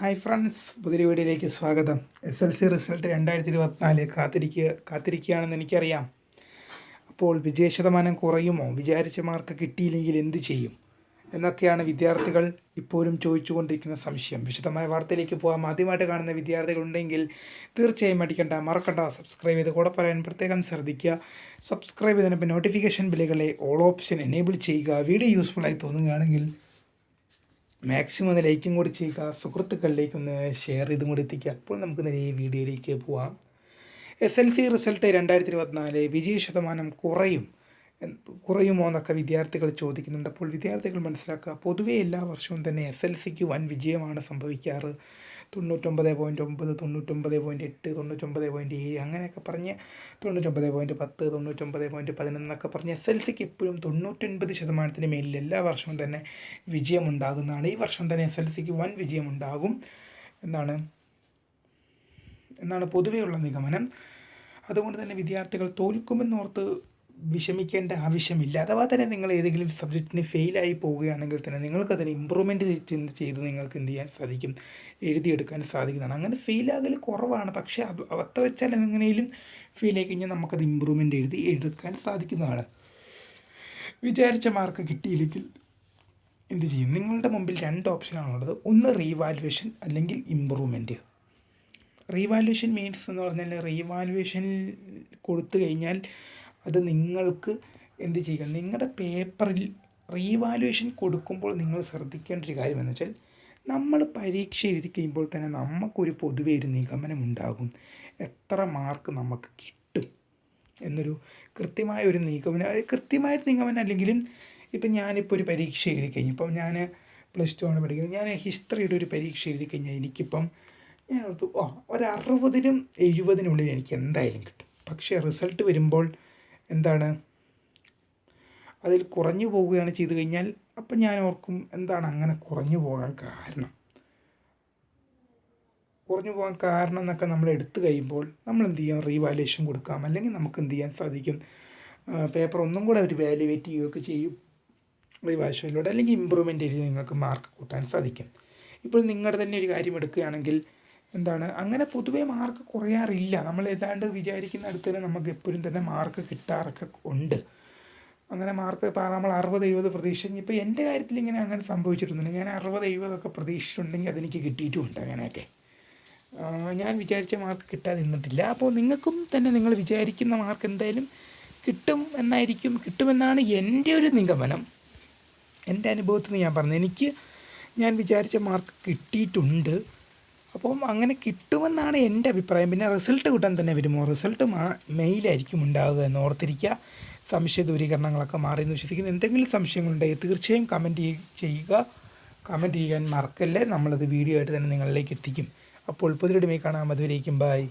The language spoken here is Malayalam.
ഹായ് ഫ്രണ്ട്സ് പുതിയ വീഡിയോയിലേക്ക് സ്വാഗതം. എസ് എൽ സി റിസൾട്ട് രണ്ടായിരത്തി ഇരുപത്തിനാല് കാത്തിരിക്കുക കാത്തിരിക്കുകയാണെന്ന് എനിക്കറിയാം. അപ്പോൾ വിജയ ശതമാനം കുറയുമോ? വിചാരിച്ച മാർക്ക് കിട്ടിയില്ലെങ്കിൽ എന്ത് ചെയ്യും? എന്നൊക്കെയാണ് വിദ്യാർത്ഥികൾ ഇപ്പോഴും ചോദിച്ചുകൊണ്ടിരിക്കുന്ന സംശയം. വിശദമായ വാർത്തയിലേക്ക് പോകാം ആദ്യമായിട്ട് കാണുന്ന വിദ്യാർത്ഥികളുണ്ടെങ്കിൽ തീർച്ചയായും അടിക്കണ്ട മറക്കണ്ട. സബ്സ്ക്രൈബ് ചെയ്ത് കൂടെ പറയാൻ പ്രത്യേകം ശ്രദ്ധിക്കുക. സബ്സ്ക്രൈബ് ചെയ്തതിനൊപ്പം നോട്ടിഫിക്കേഷൻ ബില്ലുകളെ ഓൾ ഓപ്ഷൻ എനേബിൾ ചെയ്യുക. വീഡിയോ യൂസ്ഫുൾ ആയി തോന്നുകയാണെങ്കിൽ മാക്സിമം ഒന്ന് ലൈക്കും കൂടി ചെയ്യുക. സുഹൃത്തുക്കളിലേക്ക് ഒന്ന് ഷെയർ ചെയ്തും കൂടി എത്തിക്കുക. അപ്പോൾ നമുക്ക് നേരെ ഈ വീഡിയോയിലേക്ക് പോവാം. എസ് എൽ സി റിസൾട്ട് രണ്ടായിരത്തി ഇരുപത്തിനാല് വിജയ ശതമാനം കുറയും. കുറയുമോ എന്നൊക്കെ വിദ്യാർത്ഥികൾ ചോദിക്കുന്നുണ്ട്. അപ്പോൾ വിദ്യാർത്ഥികൾ മനസ്സിലാക്കുക പൊതുവേ എല്ലാ വർഷവും തന്നെ എസ് എൽ സിക്ക് വൻ വിജയമാണ് സംഭവിക്കാറ്. തൊണ്ണൂറ്റൊമ്പത് പോയിന്റ് ഒമ്പത് തൊണ്ണൂറ്റൊമ്പത് പോയിന്റ് എട്ട് തൊണ്ണൂറ്റൊമ്പത് പോയിന്റ് ഏഴ് അങ്ങനെയൊക്കെ പറഞ്ഞ് തൊണ്ണൂറ്റൊമ്പത് പോയിന്റ് പത്ത് തൊണ്ണൂറ്റൊമ്പത് പോയിന്റ് പതിനൊന്നൊക്കെ പറഞ്ഞ് എസ് എൽ സിക്ക് എപ്പോഴും തൊണ്ണൂറ്റൊൻപത് ശതമാനത്തിന് മേലിൽ എല്ലാ വർഷവും തന്നെ വിജയമുണ്ടാകുന്നതാണ്. ഈ വർഷം തന്നെ എസ് എൽ സിക്ക് വൻ വിജയമുണ്ടാകും എന്നാണ് എന്നാണ് പൊതുവെയുള്ള നിഗമനം. അതുകൊണ്ട് തന്നെ വിദ്യാർത്ഥികൾ തോൽക്കുമെന്നോർത്ത് വിഷമിക്കേണ്ട ആവശ്യമില്ല. അഥവാ തന്നെ നിങ്ങൾ ഏതെങ്കിലും സബ്ജക്റ്റിന് ഫെയിലായി പോവുകയാണെങ്കിൽ തന്നെ നിങ്ങൾക്ക് നിങ്ങൾക്കതിന് ഇമ്പ്രൂവ്മെന്റ് ചെയ്ത് നിങ്ങൾക്ക് എന്ത് ചെയ്യാൻ സാധിക്കും? എഴുതിയെടുക്കാൻ സാധിക്കുന്നതാണ്. അങ്ങനെ ഫെയിലാകൽ കുറവാണ്. പക്ഷേ അത് അവത്ത വെച്ചാൽ എങ്ങനെയും ഫെയിലായി കഴിഞ്ഞാൽ നമുക്കത് ഇമ്പ്രൂവ്മെന്റ് എഴുതി എടുക്കാൻ സാധിക്കുന്നതാണ്. വിചാരിച്ച മാർക്ക് കിട്ടിയില്ലെങ്കിൽ എന്ത് ചെയ്യും? നിങ്ങളുടെ മുമ്പിൽ രണ്ട് ഓപ്ഷനാണുള്ളത് ഒന്ന് റീവാലുവേഷൻ അല്ലെങ്കിൽ ഇമ്പ്രൂവ്മെന്റ് റീവാലുവേഷൻ മീൻസ് എന്ന് പറഞ്ഞാൽ റീവാലുവേഷൻ കൊടുത്തു കഴിഞ്ഞാൽ അത് നിങ്ങൾക്ക് എന്ത് ചെയ്യുക? നിങ്ങളുടെ പേപ്പറിൽ റീവാലുവേഷൻ കൊടുക്കുമ്പോൾ നിങ്ങൾ ശ്രദ്ധിക്കേണ്ട ഒരു കാര്യം എന്ന് വെച്ചാൽ നമ്മൾ പരീക്ഷ എഴുതി കഴിയുമ്പോൾ തന്നെ നമുക്കൊരു പൊതുവെ ഒരു നിഗമനം ഉണ്ടാകും. എത്ര മാർക്ക് നമുക്ക് കിട്ടും എന്നൊരു കൃത്യമായ ഒരു നിഗമനം കൃത്യമായ നിഗമനം അല്ലെങ്കിലും ഇപ്പം ഞാനിപ്പോൾ ഒരു പരീക്ഷ എഴുതി കഴിഞ്ഞു. ഇപ്പം ഞാൻ പ്ലസ് ടു ആണ് പഠിക്കുന്നത്. ഞാൻ ഹിസ്റ്ററിയുടെ ഒരു പരീക്ഷ എഴുതി കഴിഞ്ഞാൽ എനിക്കിപ്പം ഞാൻ ഓർത്തു ഓ ഒരു അറുപതിനും എഴുപതിനുള്ളിൽ എനിക്ക് എന്തായാലും കിട്ടും. പക്ഷേ റിസൾട്ട് വരുമ്പോൾ എന്താണ്? അതിൽ കുറഞ്ഞു പോവുകയാണ് ചെയ്തു കഴിഞ്ഞാൽ അപ്പം ഞാൻ ഓർക്കും എന്താണ് അങ്ങനെ കുറഞ്ഞു പോകാൻ കാരണം? കുറഞ്ഞു പോകാൻ കാരണം എന്നൊക്കെ നമ്മൾ എടുത്തു കഴിയുമ്പോൾ നമ്മൾ എന്ത് ചെയ്യാം? റീവാലുവേഷൻ കൊടുക്കാം. അല്ലെങ്കിൽ നമുക്ക് എന്ത് ചെയ്യാൻ സാധിക്കും? പേപ്പർ ഒന്നും കൂടെ ഒരു വാലുവേറ്റ് ചെയ്യുകയൊക്കെ ചെയ്യും. റീവാലുവേഷനിലൂടെ അല്ലെങ്കിൽ ഇമ്പ്രൂവ്മെന്റ് ചെയ്ത് നിങ്ങൾക്ക് മാർക്ക് കൂട്ടാൻ സാധിക്കും. ഇപ്പോൾ നിങ്ങളുടെ തന്നെ ഒരു കാര്യം എടുക്കുകയാണെങ്കിൽ എന്താണ്? അങ്ങനെ പൊതുവേ മാർക്ക് കുറയാറില്ല. നമ്മൾ ഏതാണ്ട് വിചാരിക്കുന്ന അടുത്ത് തന്നെ നമുക്ക് എപ്പോഴും തന്നെ മാർക്ക് കിട്ടാറൊക്കെ ഉണ്ട്. അങ്ങനെ മാർക്ക് ഇപ്പോൾ നമ്മൾ അറുപത് എഴുപത് പ്രതീക്ഷ ഇപ്പോൾ എന്റെ കാര്യത്തിൽ ഇങ്ങനെ അങ്ങനെ സംഭവിച്ചിട്ടുണ്ട് ഞാൻ അറുപത് എഴുപതൊക്കെ പ്രതീക്ഷിച്ചിട്ടുണ്ടെങ്കിൽ അതെനിക്ക് കിട്ടിയിട്ടുമുണ്ട് അങ്ങനെയൊക്കെ. ഞാൻ വിചാരിച്ച മാർക്ക് കിട്ടാതെ നിന്നിട്ടില്ല. അപ്പോൾ നിങ്ങൾക്കും തന്നെ നിങ്ങൾ വിചാരിക്കുന്ന മാർക്ക് എന്തായാലും കിട്ടും എന്നായിരിക്കും. കിട്ടുമെന്നാണ് എന്റെ ഒരു നിഗമനം. എന്റെ അനുഭവത്തിൽ നിന്ന് ഞാൻ പറഞ്ഞത്. എനിക്ക് ഞാൻ വിചാരിച്ച മാർക്ക് കിട്ടിയിട്ടുണ്ട്. അപ്പം അങ്ങനെ കിട്ടുമെന്നാണ് എന്റെ അഭിപ്രായം. പിന്നെ റിസൾട്ട് കിട്ടാൻ തന്നെ വരുമോ റിസൾട്ട് മെയിലായിരിക്കും ഉണ്ടാവുക എന്ന് ഓർത്തിരിക്കുക. സംശയ ദൂരീകരണങ്ങളൊക്കെ മാറി എന്ന് വിശ്വസിക്കുന്നു. എന്തെങ്കിലും സംശയങ്ങളുണ്ടെങ്കിൽ തീർച്ചയായും കമന്റ് ചെയ്യുക. കമന്റ് ചെയ്യാൻ മറക്കല്ലേ. നമ്മളത് വീഡിയോ ആയിട്ട് തന്നെ നിങ്ങളിലേക്ക് എത്തിക്കും. അപ്പോൾ പുതിയൊരുമേ കാണാം. അതുവരേക്കും ബായ്